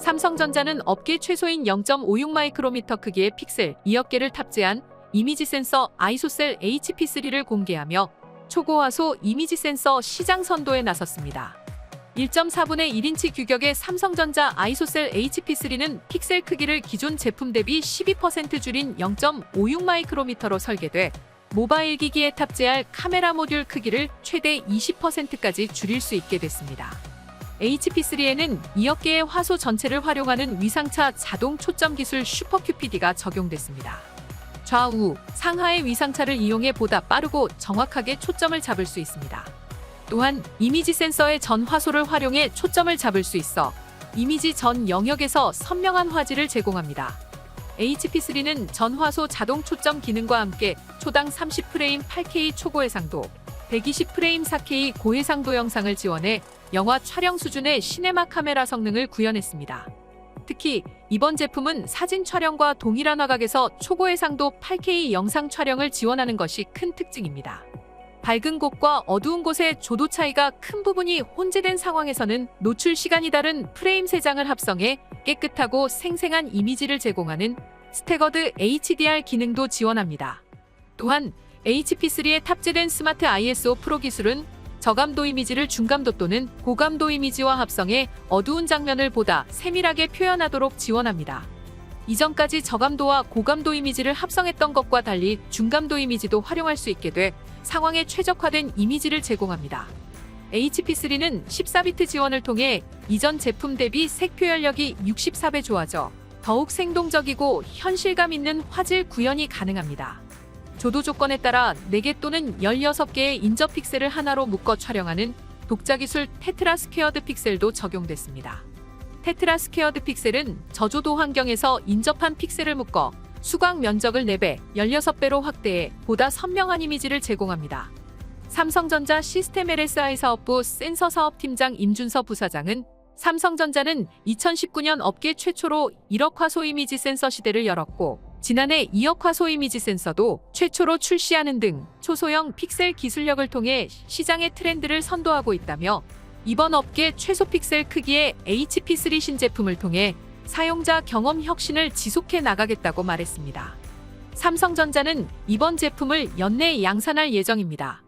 삼성전자는 업계 최소인 0.56 마이크로미터 크기의 픽셀 2억 개를 탑재한 이미지 센서 아이소셀 HP3를 공개하며 초고화소 이미지 센서 시장 선도에 나섰습니다. 1.4분의 1인치 규격의 삼성전자 아이소셀 HP3는 픽셀 크기를 기존 제품 대비 12% 줄인 0.56 마이크로미터로 설계돼 모바일 기기에 탑재할 카메라 모듈 크기를 최대 20%까지 줄일 수 있게 됐습니다. HP3에는 2억 개의 화소 전체를 활용하는 위상차 자동 초점 기술 슈퍼 QPD가 적용됐습니다. 좌우, 상하의 위상차를 이용해 보다 빠르고 정확하게 초점을 잡을 수 있습니다. 또한 이미지 센서의 전 화소를 활용해 초점을 잡을 수 있어 이미지 전 영역에서 선명한 화질을 제공합니다. HP3는 전 화소 자동 초점 기능과 함께 초당 30프레임 8K 초고해상도, 120프레임 4K 고해상도 영상을 지원해 영화 촬영 수준의 시네마 카메라 성능을 구현했습니다. 특히 이번 제품은 사진 촬영과 동일한 화각에서 초고해상도 8K 영상 촬영을 지원하는 것이 큰 특징입니다. 밝은 곳과 어두운 곳의 조도 차이가 큰 부분이 혼재된 상황에서는 노출 시간이 다른 프레임 3장을 합성해 깨끗하고 생생한 이미지를 제공하는 스태거드 HDR 기능도 지원합니다. 또한 HP3에 탑재된 스마트 ISO 프로 기술은 저감도 이미지를 중감도 또는 고감도 이미지와 합성해 어두운 장면을 보다 세밀하게 표현하도록 지원합니다. 이전까지 저감도와 고감도 이미지를 합성했던 것과 달리 중감도 이미지도 활용할 수 있게 돼 상황에 최적화된 이미지를 제공합니다. HP3는 14비트 지원을 통해 이전 제품 대비 색 표현력이 64배 좋아져 더욱 생동적이고 현실감 있는 화질 구현이 가능합니다. 조도 조건에 따라 4개 또는 16개의 인접 픽셀을 하나로 묶어 촬영하는 독자 기술 테트라 스퀘어드 픽셀도 적용됐습니다. 테트라 스퀘어드 픽셀은 저조도 환경에서 인접한 픽셀을 묶어 수광 면적을 4배, 16배로 확대해 보다 선명한 이미지를 제공합니다. 삼성전자 시스템 LSI 사업부 센서 사업팀장 임준서 부사장은 삼성전자는 2019년 업계 최초로 1억 화소 이미지 센서 시대를 열었고 지난해 2억 화소 이미지 센서도 최초로 출시하는 등 초소형 픽셀 기술력을 통해 시장의 트렌드를 선도하고 있다며 이번 업계 최소 픽셀 크기의 HP3 신제품을 통해 사용자 경험 혁신을 지속해 나가겠다고 말했습니다. 삼성전자는 이번 제품을 연내 양산할 예정입니다.